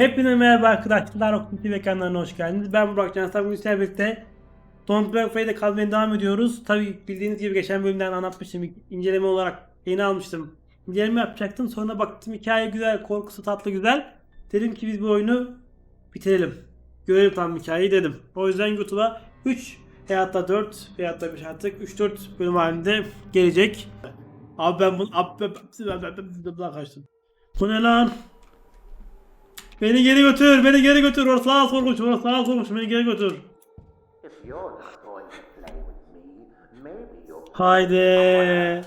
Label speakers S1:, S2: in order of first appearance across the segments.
S1: Hepinize merhaba arkadaşlar. Okul TV kanalına hoş geldiniz. Ben Burak Cansar. Bugün sizlerle birlikte Don't Break Free"de kalmaya devam ediyoruz. Tabi bildiğiniz gibi geçen bölümden anlatmıştım. İnceleme olarak yeni almıştım. İnceleme yapacaktım. Sonra baktım hikaye güzel, korkusu tatlı güzel. Dedim ki biz bu oyunu bitirelim. Görelim tam hikayeyi dedim. O yüzden YouTube'a 3 hayatta 4 hayatta 5 artık 3-4 bölüm halinde gelecek. Abi ben bunu abi ben kaçtım. Bu ne lan? Beni geri götür, beni geri götür. Orası daha korkunç, orası daha korkunç. Beni geri götür. Haydi.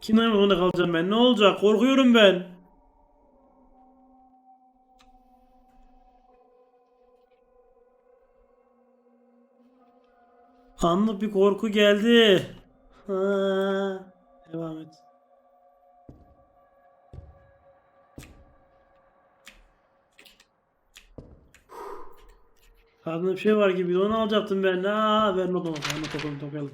S1: Kimden zorunda kalacağım ben? Ne olacak? Korkuyorum ben. Anlık bir korku geldi. Ha, devam et. Karnında bir şey var gibi. Onu alacaktım ben. Aa, ver not onu. Not okuyalım, okuyalım.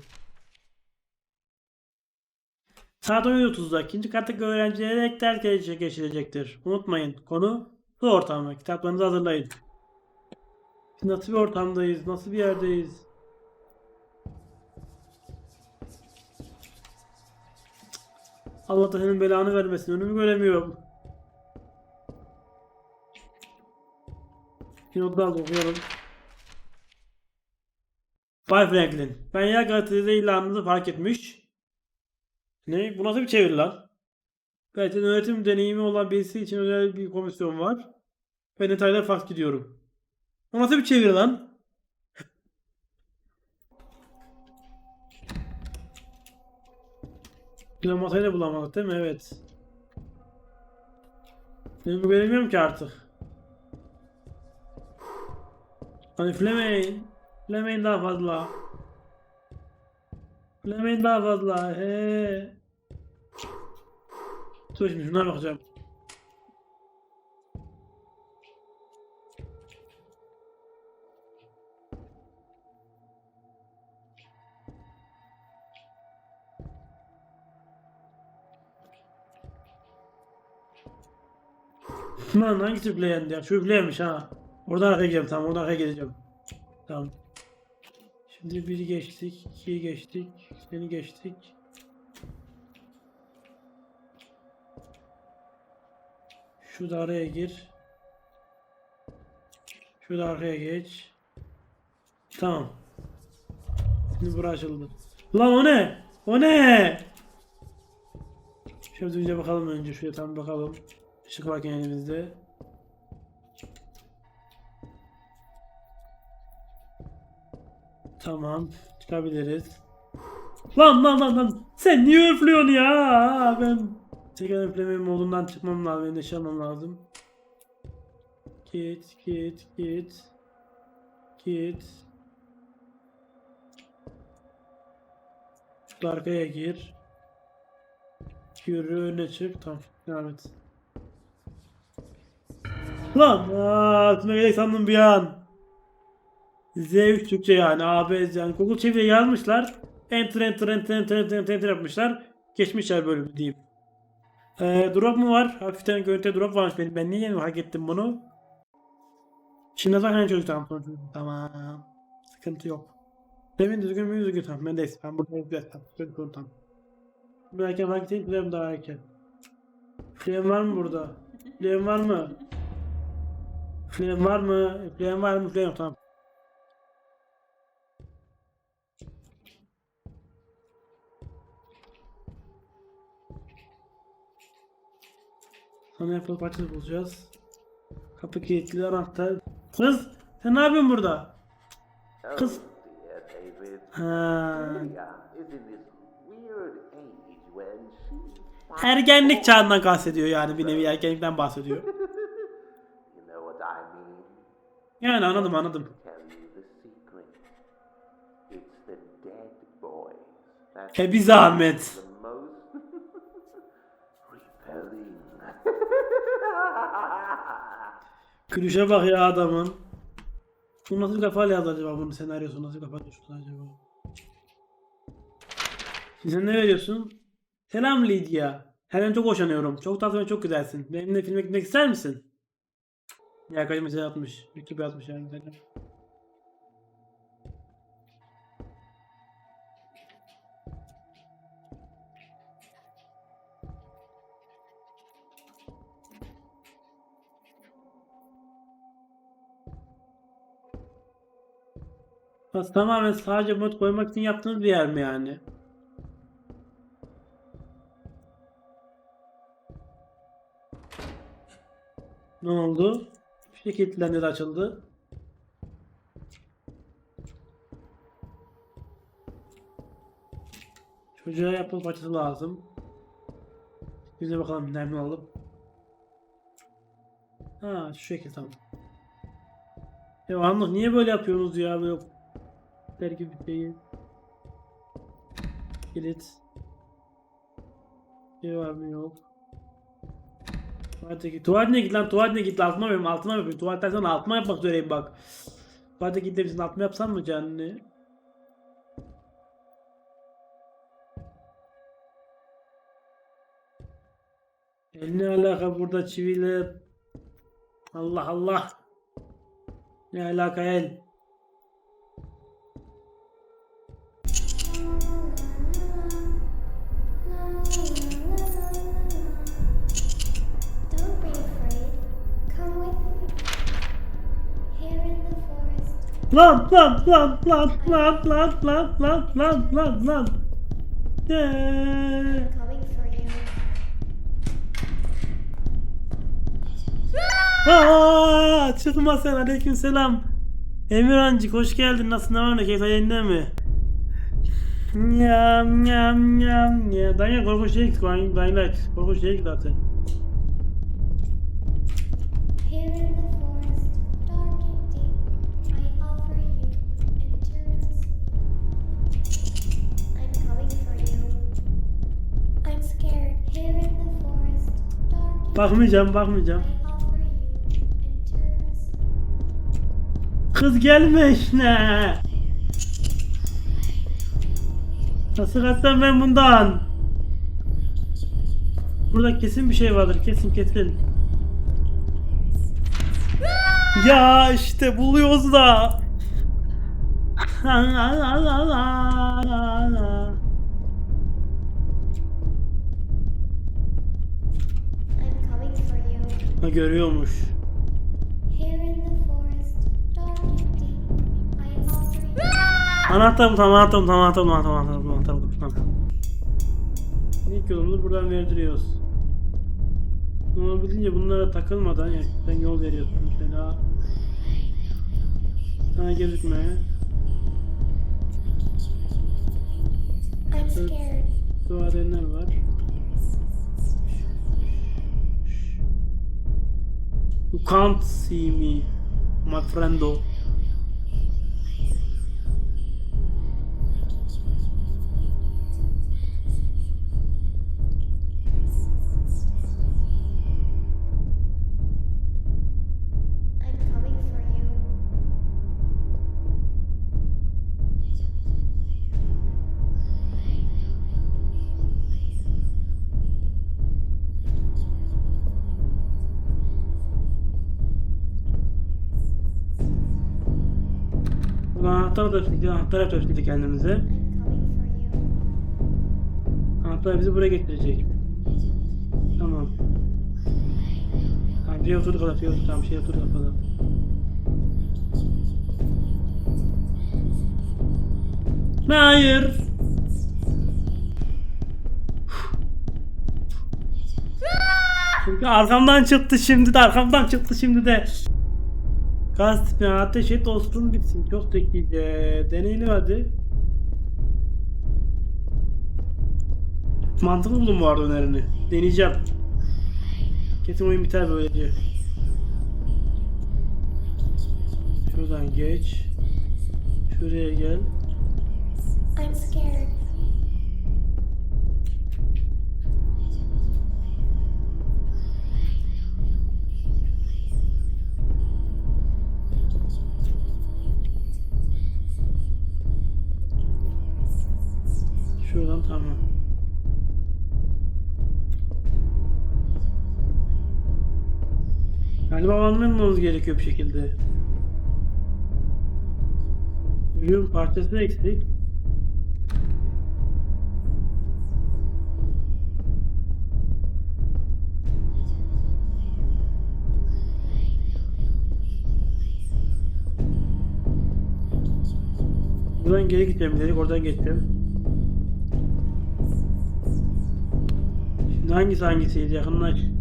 S1: Saat 17.30'da ikinci kattaki öğrencilere ek ders geç- geçilecektir. Unutmayın. Konu su ortamı. Kitaplarınızı hazırlayın. Nasıl bir ortamdayız? Nasıl bir yerdeyiz? Allah da senin belanı vermesin. Önümü göremiyorum. Notlar da okuyalım. Bay Franklin. Ben yer gazetede ilanınızı fark etmiş. Ne? Bu nasıl bir çeviri lan? Gazetenin yönetim deneyimi olan birisi için özel bir komisyon var. Ben detaylara fark gidiyorum. Bu nasıl bir çeviri lan? Kilometreyle bulamadık değil mi? Evet. Ben bu göremiyorum ki artık. Hani üflemeyin. Üflemeyin daha fazla. Üflemeyin daha fazla. He. Dur şimdi şuna bakacağım. Lan hangisi üfleyendi ya? Şu üfleyemiş ha. Oradan arkaya gideceğim tamam oradan arkaya gideceğim. Tamam. Şimdi biri geçtik, ikiyi geçtik, seni geçtik. Şu da araya gir. Şu da arkaya geç. Tamam. Şimdi bura açıldı. Lan o ne? O ne? Şöyle düzgünce bakalım önce. Şuraya tam bakalım. Işık varken elimizde. Tamam. Çıkabiliriz. Lan lan lan lan. Sen niye üflüyorsun ya? Ben tekrar üflemenin modundan çıkmam lazım. Benim şey almam lazım. Git git git. Git. Şu arkaya gir. Yürü öne çık. Tamam. Devam et. Lan! Aa, aklıma gerek sandım bir an. Z3 Türkçe yani AB yani Google çeviri yazmışlar. Enter enter enter enter enter enter, enter yapmışlar. Geçmişler bölümü diyeyim. Ee, drop mu var? Hafiften görüntüde drop varmış benim. Ben niye yeni hak ettim bunu? Şimdi zaten sonra çocuk. Tamam. Sıkıntı yok. Demin düzgün mü düzgün tamam. Ben de ben burada tamam. Ben tamam. Belki fark edeyim bilmem daha erken. Flame var mı burada? Flame var mı? Flame var mı? Flame var mı? Flame tamam. Sana yapılı parçası bulacağız. Kapı kilitli anahtar. Kız sen ne yapıyorsun burada? Kız. Ha. Ergenlik çağından bahsediyor yani bir nevi ergenlikten bahsediyor. Yani anladım anladım. He bir zahmet.
S2: Repelling.
S1: Gülüşe bak ya adamın. Bu nasıl bir kafayla yazdı acaba bunun senaryosu nasıl bir kafayla yazdı acaba? Sen ne veriyorsun? Selam Lydia. Senden çok hoşlanıyorum. Çok tatlı ve çok güzelsin. Benimle filme gitmek ister misin? Ya kaç mesaj atmış. Mektup yazmış yani. Zeynep. Tamamen sadece mod koymak için yaptığınız bir yer mi yani? Ne oldu? Bir kilitlendi de açıldı. Çocuğa yapıl parçası lazım. Biz de bakalım nereden alalım. Ha şu şekil tamam. Ya anlık niye böyle yapıyorsunuz ya böyle der gibi şeyi. Kilit. Şey var mı yok. Tuvalete git. Tuvaletine git lan tuvaletine git. Altıma yapayım altıma yapayım. Tuvaletten sonra altıma yapmak üzereyim bak. Tuvalete git de bizim altıma yapsam mı canını? E ne alaka burada çiviyle? Allah Allah. Ne alaka el? Lan lan lan lan lan lan lan lan lan lan lan. Eee. Aa, çıkma sen aleyküm selam. Emirhancık hoş geldin. Nasılsın? Ne var ne keyif yerinde mi? Nyam nyam nyam nyam. Daniel korkunç şey Dying Light. Korkunç şey zaten. Bakmayacağım bakmayacağım. Kız gelme işte. Nasıl kaçsam ben bundan? Burada kesin bir şey vardır. Kesin kesin. ya işte buluyoruz da.
S3: Allah Allah Allah Allah. I offer you.
S1: Anahtar bu tamam anahtar bu tamam anahtar bu tamam anahtar bu anahtar bu tamam. İlk yolumuzu buradan verdiriyoruz. Olabildiğince bunlara takılmadan yani sen yol veriyorsun mesela. Sana gözükme.
S3: I'm scared.
S1: Dua edenler var. You can't see me, my friendo. Anahtar da şimdi anahtar yapacağız kendimize. Anahtar bizi buraya getirecek. Tamam. Tamam şey oturdu kadar şey oturdu tamam şey oturdu kadar. Hayır. Arkamdan çıktı şimdi de arkamdan çıktı şimdi de. Gaz tipi ateş et olsun bitsin. Çok zekice. Deneyini hadi. Mantıklı buldum bu arada önerini. Deneyeceğim. Kesin oyun biter böyle diyor. Şuradan geç. Şuraya gel.
S3: I'm scared.
S1: Galiba anlamamamız gerekiyor bir şekilde. Ürün parçası eksik. Buradan geri gideceğim dedik oradan geçeceğim. Şimdi hangisi hangisiydi yakınlaş.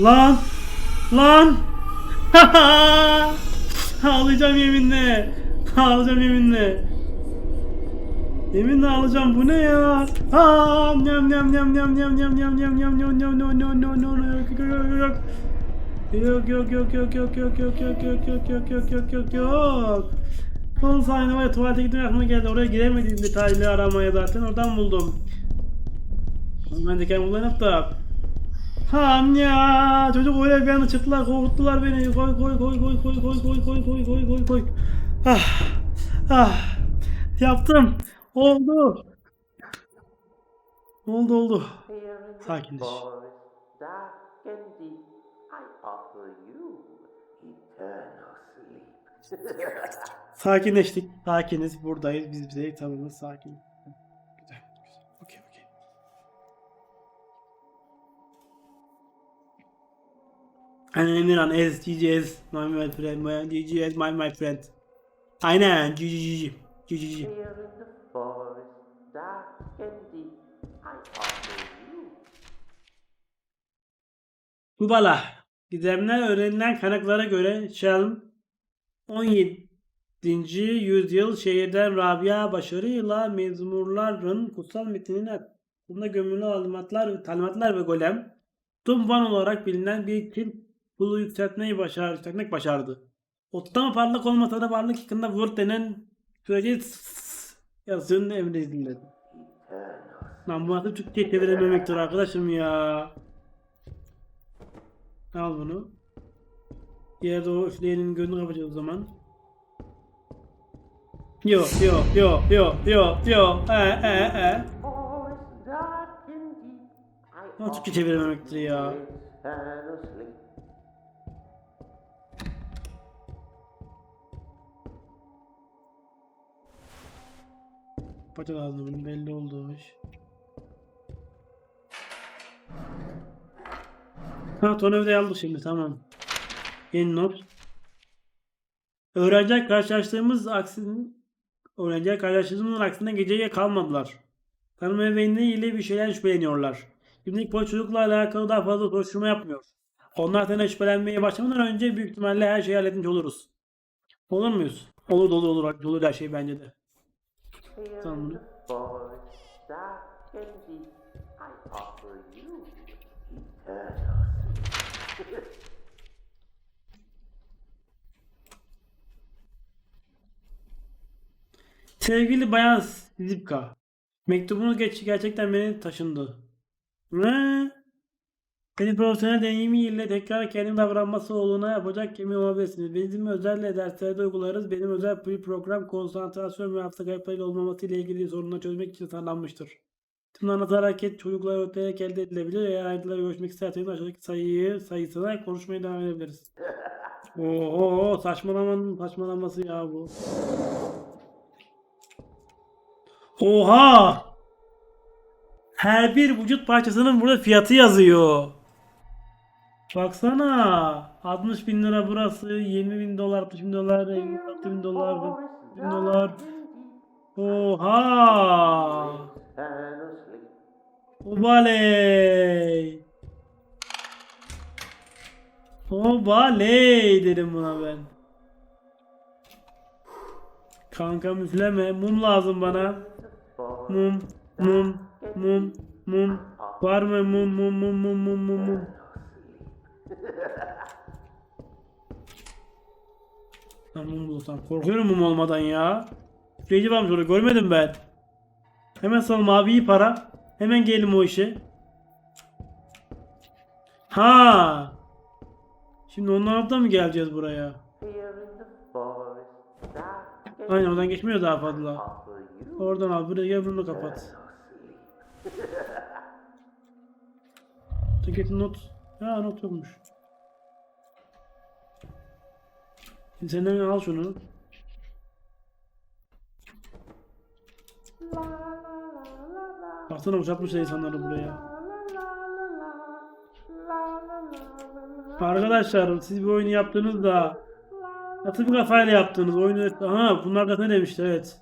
S1: Lan! Lan! ağlayacağım yeminle. Ağlayacağım yeminle. Yeminle ağlayacağım. Bu ne ya? Aa, nyam nyam nyam nyam nyam nyam nyam nyam nyam nyam nyam no no no no yok yok yok yok yok yok yok yok yok yok yok yok yok yok yok Son sahne var ya tuvalete gitmek aklıma geldi. Oraya giremedim detaylı aramaya zaten. Oradan buldum. Ben de kendim kullanıp da Han ya çocuk öyle bir anda çıktılar korkuttular beni koy koy koy koy koy koy koy koy koy koy koy koy ah ah yaptım oldu oldu oldu Sakinleş. sakinleştik sakiniz buradayız biz bize tamamız sakin Aynen Emirhan ez GG ez my my friend my GG ez my my friend Aynen GG GG GG
S2: Here in the forest, dark and deep, I offer you
S1: Kubala. Gizemler öğrenilen kaynaklara göre Şelm 17. yüzyıl şehirden Rabia başarıyla mezmurların kutsal metinine hakkında gömülü talimatlar, talimatlar ve golem Tumvan olarak bilinen bir kil bulu yükseltmeyi başar, yükseltmek başardı. Otlama parlak olmasa da varlık hakkında Word denen sürece yazısının emredildi. Lan bu nasıl Türkçe çevirememektir arkadaşım ya. Al bunu. Diğer o üfleyenin gönlünü kapatacağız o zaman. Yo yo yo yo yo yo e e e. Nasıl Türkçe çevirememektir ya. Paça lazım bunun belli oldu iş. Ha tornavidayı aldık şimdi tamam. Yeni not. Öğrenciler karşılaştığımız aksinin öğrenciler karşılaştığımızın aksine geceye kalmadılar. Tanım ile bir şeyler şüpheleniyorlar. Şimdilik bu çocukla alakalı daha fazla soruşturma yapmıyor. Onlar sene şüphelenmeye başlamadan önce büyük ihtimalle her şeyi halletmiş oluruz. Olur muyuz? Olur olur olur. Olur her şey bence de. Sevgili Bayan Zipka, mektubunuz geç gerçekten beni taşındı. Ne? Beni profesyonel deneyimiyle tekrar kendi davranması olduğuna yapacak emin olabilirsiniz. Bizim özel derslerde uygularız. Benim özel bir program konsantrasyon ve hafıza kayıplarıyla olmaması ile ilgili sorunları çözmek için tasarlanmıştır. Tüm anahtar hareket çocuklara ötleyerek elde edilebilir. Eğer ayrıntıları görüşmek isterseniz aşağıdaki sayıyı sayısına konuşmaya devam edebiliriz. Oo saçmalamanın saçmalaması ya bu. Oha! Her bir vücut parçasının burada fiyatı yazıyor. Baksana. 60 bin lira burası. 20 bin dolar, 60 bin dolar, 56 bin dolar, 40 bin dolar. Oha! Obaley. Obaley dedim buna ben. Kanka müfleme. Mum lazım bana. Mum, mum, mum, mum. Var mı mum, mum, mum, mum, mum, mum, mum. Lan mum bulsam. Korkuyorum mum olmadan ya. Üfleyici varmış orada görmedim ben. Hemen sonra maviyi para. Hemen gelelim o işe. Ha. Şimdi onlardan mı geleceğiz buraya? Aynen oradan geçmiyor daha fazla. Oradan al buraya gel bunu kapat. Tüketin not. Ha not yokmuş. Şimdi sen hemen al şunu. Baksana uçatmışlar insanları buraya. Arkadaşlar siz bir oyunu yaptığınızda nasıl bir kafayla yaptınız oyunu aha bunlar da ne demişti evet.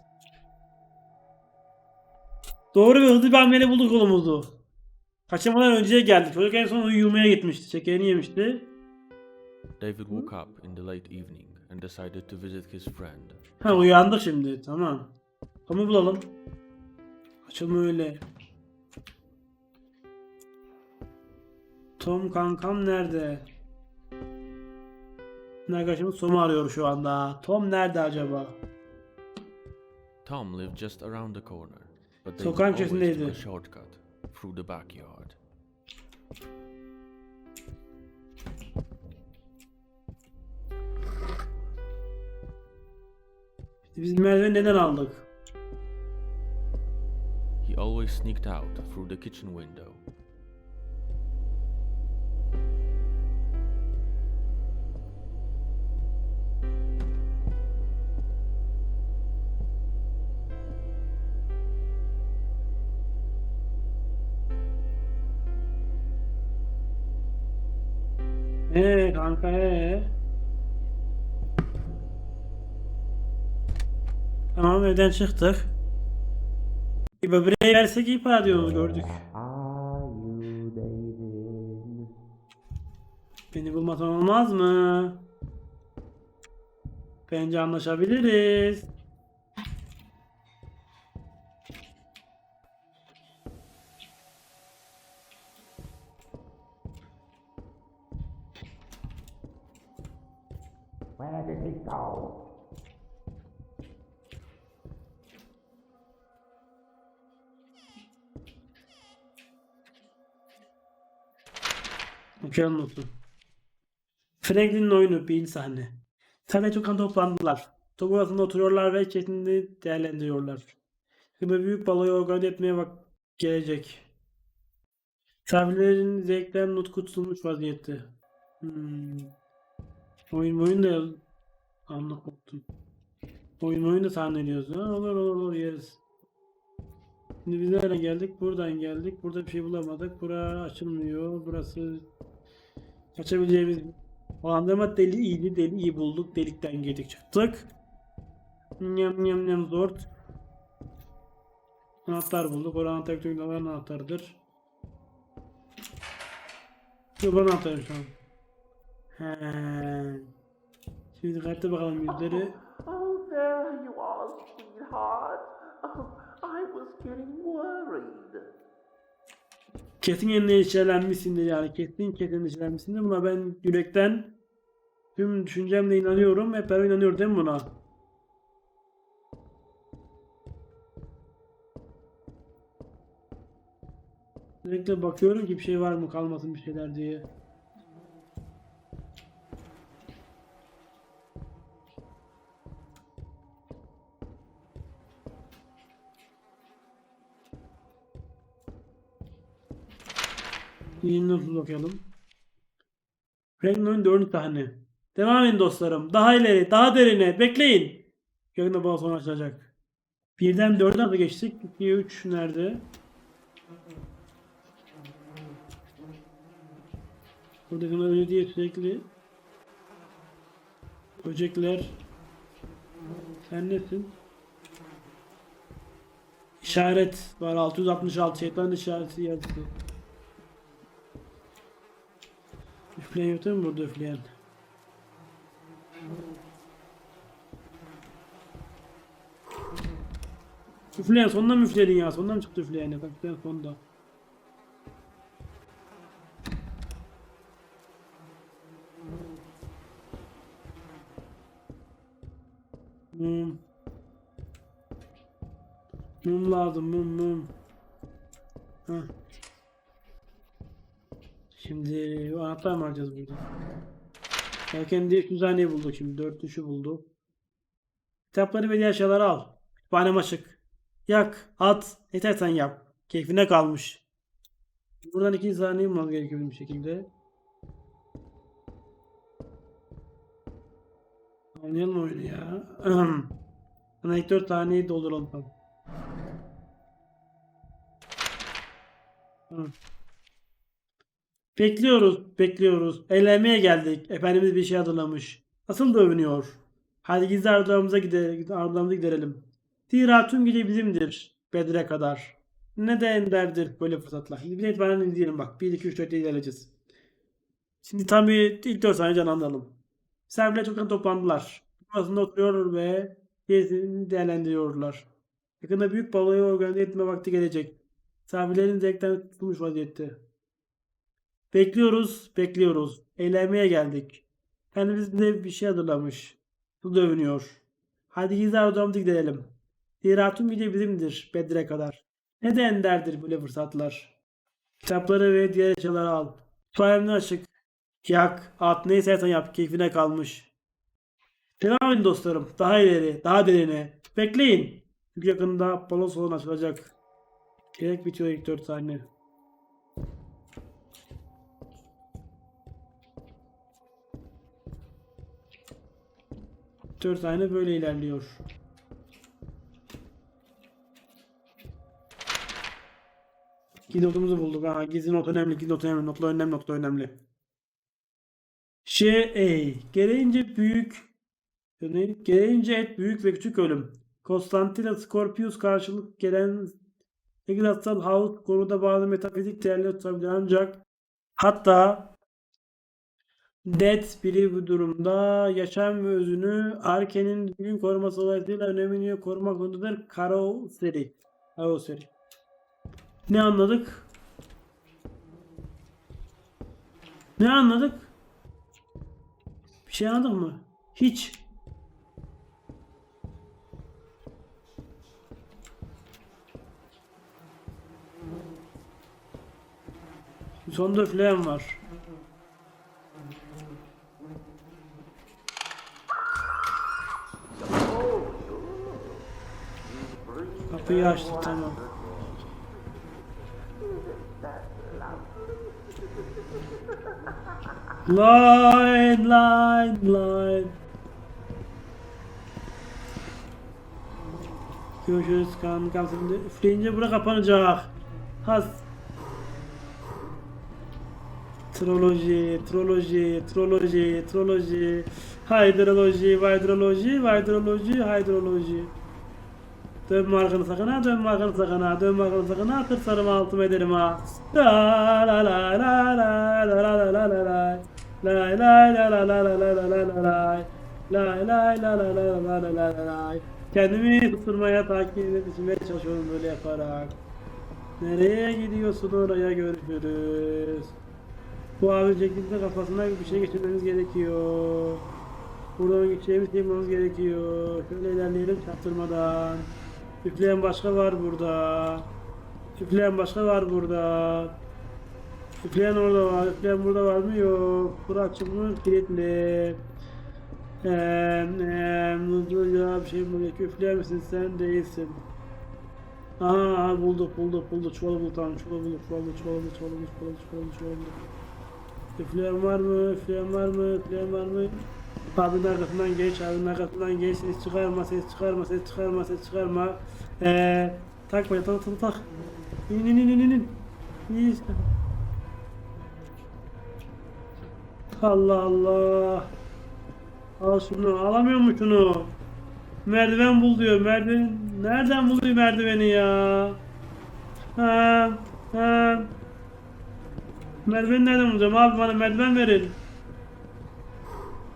S1: Doğru ve hızlı bir hamleyle bulduk kolumuzu. Kaçamadan önceye geldik. Çocuk en son uyumaya gitmişti. Şekerini yemişti.
S4: David woke up in the late evening and decided to visit his friend.
S1: Ha uyandık şimdi. Tamam. Tom'u bulalım. Açılma öyle. Tom kankam nerede? Arkadaşımız Tom'u arıyor şu anda. Tom nerede acaba?
S4: Tom lived just around the corner, but they
S1: Sokağın
S4: always took
S1: köşesindeydi.
S4: a shortcut through the backyard.
S1: Biz merdiveni neden aldık?
S4: He always sneaked out through the kitchen window.
S1: Ee kanka ee. Tamam evden çıktık. Böbreği versek iyi para diyoruz gördük. Beni bulmasan olmaz mı? Bence anlaşabiliriz. Okuyalım notu. Franklin'in oyunu bir sahne. Sahne çok kan toplandılar. Top odasında oturuyorlar ve çetinini değerlendiriyorlar. Şimdi büyük baloyu organize etmeye bak gelecek. Misafirlerin zevkler nutku tutulmuş vaziyette. Hmm. Oyun oyun da anlık koptum. Oyun oyun da sahneliyoruz. Ha, olur olur olur yeriz. Şimdi biz nereden geldik? Buradan geldik. Burada bir şey bulamadık. Bura açılmıyor. Burası Kaçabileceğimiz Dolandırma deli iyiydi. Deli iyi bulduk. Delikten girdik çıktık. Nyam nyam nyam zor. Anahtar bulduk. Oranın anahtar teknolojilerin anahtarıdır. Yok buranın anahtarı şu an. He. Şimdi dikkatli bakalım yüzleri.
S2: Oh, there you are, sweetheart. Oh, I was getting worried.
S1: Kesin endişelenmişsindir yani. Kesin kesin endişelenmişsindir. Buna ben yürekten tüm düşüncemle inanıyorum. Hep beraber inanıyor değil mi buna? Sürekli bakıyorum ki bir şey var mı kalmasın bir şeyler diye. Yeni nasıl okuyalım? Franklin'in dördüncü sahne. Devam edin dostlarım. Daha ileri, daha derine. Bekleyin. Yakında bana sonra açılacak. Birden dörde nasıl geçtik? 2, 3 nerede? Buradaki öyle diye sürekli böcekler sen nesin? İşaret var 666 şeytan işareti yazdı. Üfleyen yok değil burada üfleyen? Üfleyen sonunda mı üfledin ya? Sonunda mı çıktı üfleyen ya? Üfleyen sonunda. Hmm. Mum lazım mum mum. Heh. Şimdi o anahtar mı alacağız burada? Erken diye kütüphaneyi bulduk şimdi. Dört düşü buldu. Kitapları ve diğer şeyleri al. Kütüphanem açık. Yak, at, yeter sen yap. Keyfine kalmış. Buradan iki saniye bulmamız gerekiyor bir şekilde. Oynayalım oyunu ya. Bana ilk dört taneyi dolduralım. Tamam. Tamam. Bekliyoruz, bekliyoruz. Eğlenmeye geldik. Efendimiz bir şey hazırlamış. Nasıl da övünüyor. Hadi gizli arzularımıza gidelim, arzularımıza giderelim. Zira tüm gece bizimdir. Bedre kadar. Ne de enderdir böyle fırsatlar. Şimdi bir itibaren izleyelim bak. 1, 2, 3, 4 diye ilerleyeceğiz. Şimdi tam bir ilk 4 saniye canlandıralım. Serbiler çoktan toplandılar. Burasında oturuyor ve gezini değerlendiriyorlar. Yakında büyük balayı organize etme vakti gelecek. Serbilerin zevkten tutulmuş vaziyette. Bekliyoruz, bekliyoruz. Eğlenmeye geldik. Kendimiz bize bir şey hazırlamış. Bu dövünüyor. Hadi gizli odamıza gidelim. Tüm gece bizimdir Bedre kadar. Ne de enderdir böyle fırsatlar. Kitapları ve diğer eşyaları al. Kütüphanemden açık. Yak, at ne istersen yap. Keyfine kalmış. Devam edin dostlarım. Daha ileri, daha derine. Bekleyin. Çünkü yakında balon salonu açılacak. Gerek bitiyor ilk 4 saniye. 4 tane böyle ilerliyor. Gizli notumuzu bulduk. Aha, gizli not önemli, gizli not önemli, notla önemli, notla önemli. Şey, gereğince büyük ne? Gereğince et büyük ve küçük ölüm. Konstantina Scorpius karşılık gelen Eglatsal House konuda bazı metafizik değerler tutabilir ancak hatta Death biri bu durumda yaşam ve özünü Arke'nin düzgün koruması dolayısıyla önemini korumak zorundadır. Karo seri. Karo seri. Ne anladık? Ne anladık? Bir şey anladık mı? Hiç. Sonda üfleyen var. Kapıyı açtık tamam. Line, line, line. Görüşürüz kankam. Şimdi üfleyince bura kapanacak. Has. Troloji, troloji, troloji, troloji. Hydroloji, hydroloji, hydroloji, hydroloji. Dönme arkanı sakın ha, dönme arkanı sakın ha, dönme arkanı kır sarımı altıma ederim ha. La la la la la la la la la la la. Lay lay la la la la la la la la lay. Lay lay la la la la la la la lay. Kendimi tutturmaya, takip etmeye çalışıyorum böyle yaparak. Nereye gidiyorsun oraya görüşürüz. Bu abi şekilde kafasına bir şey geçirmemiz gerekiyor. Buradan geçeceğimiz şey gerekiyor. Şöyle ilerleyelim çaktırmadan. Üfleyen başka var burada. Üfleyen başka var burada. Üfleyen orada var. Üfleyen burada var mı? Yok. Bura açılmış kilitli. Eee eee hızlıca bir şey bulduk. Üfleyen misin sen? Değilsin. Aha, bulduk bulduk bulduk. Çuvalı bulduk tamam. Çuvalı bulduk. Çuvalı bulduk. Çuvalı bulduk. Çuvalı bulduk. Çuvalı bulduk. Çuvalı bulduk. Üfleyen var mı? Üfleyen var mı? Üfleyen var mı? Abinin arkasından geç, abinin arkasından geç, ses çıkarma, ses çıkarma, ses çıkarma, ses çıkarma. Eee, takma, tak, tak, tak. İn, in, in, in, in. Allah Allah. Al şunu, alamıyor mu şunu? Merdiven bul diyor, merdiven. Nereden buluyor merdiveni ya? Ha, ha. Merdiven nereden bulacağım abi bana merdiven verin.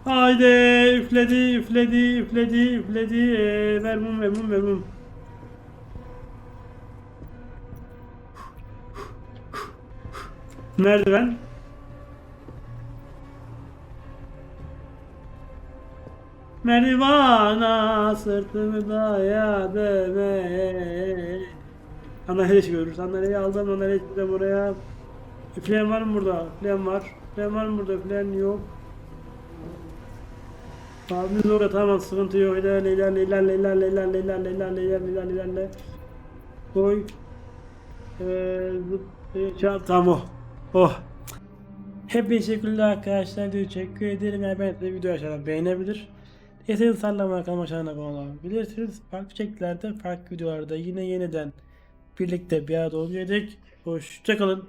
S1: Haydi üfledi üfledi üfledi üfledi ee, ver mum ver mum ver mum. Merdiven. Merdivana sırtımı dayademe. Sandalye çıkıyoruz. Sandalyeyi aldım. Sandalye çıktı buraya. Üfleyen var mı burada? Üfleyen var. Üfleyen var mı burada? Üfleyen yok. Abimiz orada tamam sıkıntı yok. İlerle ilerle ilerle ilerle ilerle ilerle ilerle ilerle ilerle ilerle. Koy. Ee, zıp, e, çal- tamam oh. Oh. Hep teşekkürler arkadaşlar. Teşekkür ederim. Yani ben de aşağıdan beğenebilir. Yeteneği sallama kanalıma aşağıdan abone olabilirsiniz. Farklı şekillerde, farklı videolarda yine yeniden birlikte bir arada olacaktık. Hoşçakalın.